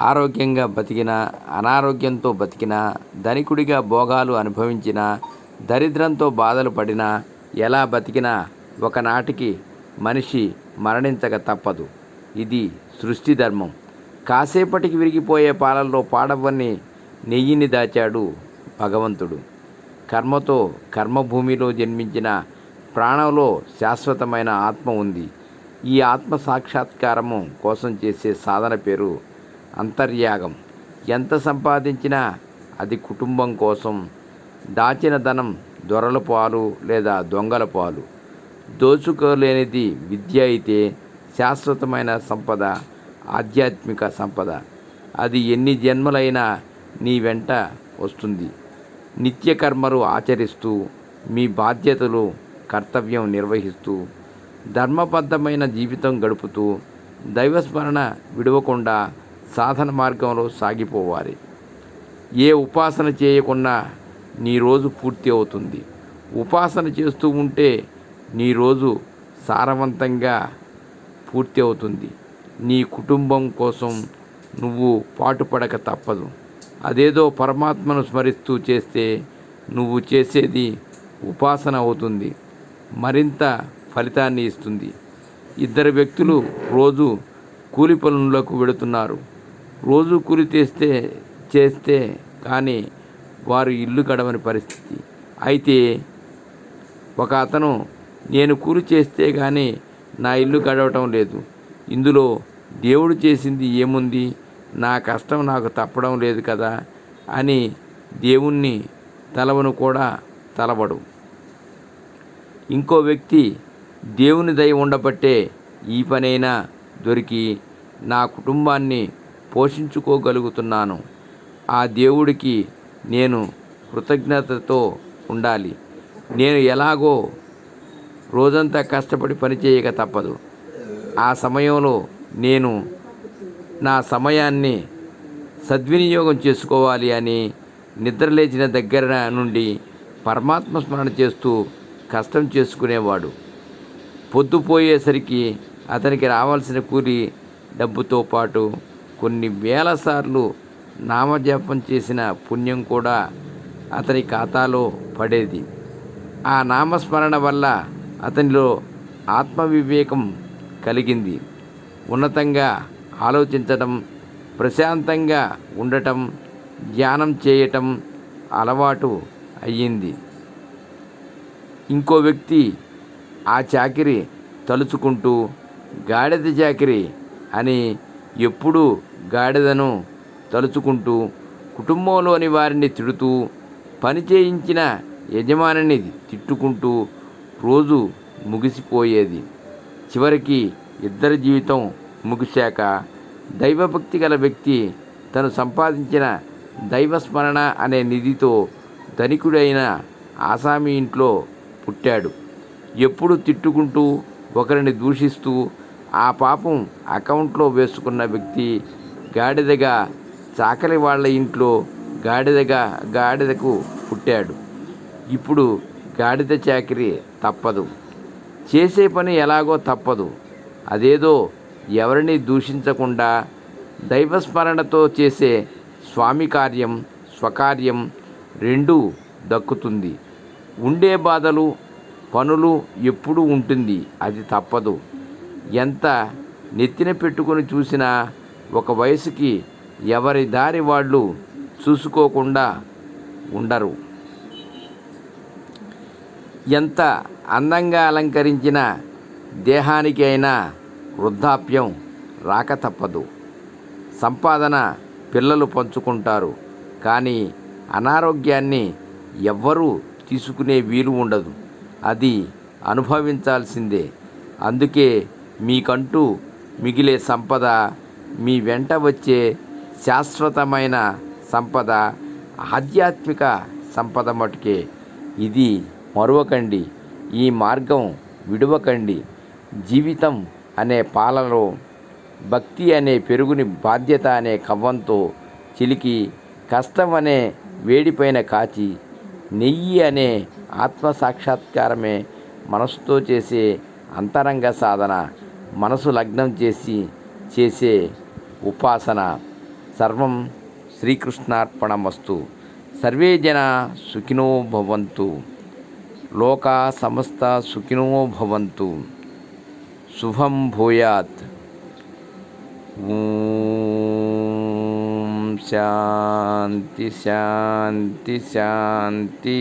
ఆరోగ్యంగా బతికినా అనారోగ్యంతో బతికినా ధనికుడిగా భోగాలు అనుభవించినా దరిద్రంతో బాధలు పడినా ఎలా బతికినా ఒకనాటికి మనిషి మరణించక తప్పదు. ఇది సృష్టి ధర్మం. కాసేపటికి విరిగిపోయే పాలల్లో పాడవని నెయ్యిని దాచాడు భగవంతుడు. కర్మతో కర్మభూమిలో జన్మించిన ప్రాణంలో శాశ్వతమైన ఆత్మ ఉంది. ఈ ఆత్మ సాక్షాత్కారము కోసం చేసే సాధన పేరు అంతర్యాగం. ఎంత సంపాదించినా అది కుటుంబం కోసం. దాచిన ధనం దొరల పాలు లేదా దొంగల పాలు. దోచుకోలేనిది విద్య అయితే శాశ్వతమైన సంపద ఆధ్యాత్మిక సంపద. అది ఎన్ని జన్మలైనా నీ వెంట వస్తుంది. నిత్యకర్మలు ఆచరిస్తూ మీ బాధ్యతలు కర్తవ్యం నిర్వహిస్తూ ధర్మబద్ధమైన జీవితం గడుపుతూ దైవస్మరణ విడవకుండా సాధన మార్గంలో సాగిపోవాలి. ఏ ఉపాసన చేయకుండా నీ రోజు పూర్తి అవుతుంది. ఉపాసన చేస్తూ ఉంటే నీ రోజు సారవంతంగా పూర్తి అవుతుంది. నీ కుటుంబం కోసం నువ్వు పాటుపడక తప్పదు. అదేదో పరమాత్మను స్మరిస్తూ చేస్తే నువ్వు చేసేది ఉపాసన అవుతుంది. మరింత ఫలితాన్ని ఇస్తుంది. ఇద్దరు వ్యక్తులు రోజు కూలి పనులకు వెడుతున్నారు. రోజు కూలి చేస్తే చేస్తే కానీ వారు ఇల్లు గడవని పరిస్థితి. అయితే ఒక అతను నేను కూలి చేస్తే కానీ నా ఇల్లు గడవటం లేదు. ఇందులో దేవుడు చేసింది ఏముంది? నా కష్టం నాకు తప్పడం లేదు కదా అని దేవుణ్ణి తలవను కూడా తలబడు ఇంకో వ్యక్తి దేవుని దయ ఉండబట్టే ఈ పనైనా దొరికి నా కుటుంబాన్ని పోషించుకోగలుగుతున్నాను. ఆ దేవుడికి నేను కృతజ్ఞతతో ఉండాలి. నేను ఎలాగో రోజంతా కష్టపడి పనిచేయక తప్పదు. ఆ సమయంలో నేను నా సమయాన్ని సద్వినియోగం చేసుకోవాలి అని నిద్రలేచిన దగ్గర నుండి పరమాత్మ స్మరణ చేస్తూ కష్టం చేసుకునేవాడు. పొద్దుపోయేసరికి అతనికి రావాల్సిన కూలి డబ్బుతో పాటు కొన్ని వేల సార్లు నామజపం చేసిన పుణ్యం కూడా అతని ఖాతాలో పడేది. ఆ నామస్మరణ వల్ల అతనిలో ఆత్మవివేకం కలిగింది. ఉన్నతంగా ఆలోచించటం ప్రశాంతంగా ఉండటం ధ్యానం చేయటం అలవాటు అయ్యింది. ఇంకో వ్యక్తి ఆ చాకిరి తలుచుకుంటూ గాడిద చాకిరి అని ఎప్పుడూ గాడిదను తలుచుకుంటూ కుటుంబంలోని వారిని తిడుతూ పని చేయించిన యజమానిని తిట్టుకుంటూ రోజు ముగిసిపోయేది. చివరికి ఇద్దరి జీవితం ముగిశాక దైవభక్తి గల వ్యక్తి తను సంపాదించిన దైవస్మరణ అనే నిధితో ధనికుడైన ఆసామి ఇంట్లో పుట్టాడు. ఎప్పుడు తిట్టుకుంటూ ఒకరిని దూషిస్తూ ఆ పాపం అకౌంట్లో వేసుకున్న వ్యక్తి గాడిదగా చాకలి వాళ్ళ ఇంట్లో గాడిదగా గాడిదకు పుట్టాడు. ఇప్పుడు గాడిద చాకిరి తప్పదు. చేసే పని ఎలాగో తప్పదు. అదేదో ఎవరిని దూషించకుండా దైవస్మరణతో చేసే స్వామి కార్యం స్వకార్యం రెండూ దక్కుతుంది. ఉండే బాధలు పనులు ఎప్పుడూ ఉంటుంది. అది తప్పదు. ఎంత నెత్తిన పెట్టుకొని చూసినా ఒక వయసుకి ఎవరి దారి వాళ్ళు చూసుకోకుండా ఉండరు. ఎంత అందంగా అలంకరించిన దేహానికి అయినా వృద్ధాప్యం రాక తప్పదు. సంపాదన పిల్లలు పంచుకుంటారు. కానీ అనారోగ్యాన్ని ఎవ్వరూ తీసుకునే వీలు ఉండదు. అది అనుభవించాల్సిందే. అందుకే మీకంటూ మిగిలే సంపద మీ వెంట వచ్చే శాశ్వతమైన సంపద ఆధ్యాత్మిక సంపద మటుకే. ఇది మరువకండి ఈ మార్గం విడవకండి. జీవితం అనే పాలలో భక్తి అనే పెరుగుని బాధ్యత అనే కవ్వంతో చిలికి కష్టం అనే వేడిపైన కాచి నెయ్యి అనే ఆత్మ సాక్షాత్కారమే మనసుతో చేసే అంతరంగ సాధన. మనసు లగ్నం చేసి చేసే ఉపాసన సర్వం శ్రీకృష్ణార్పణమస్తు సర్వే జన సుఖినో భవంతు లోకా సమస్త సుఖినో భవంతు శుభం భూయాత్ ఓం శాంతి శాంతి శాంతి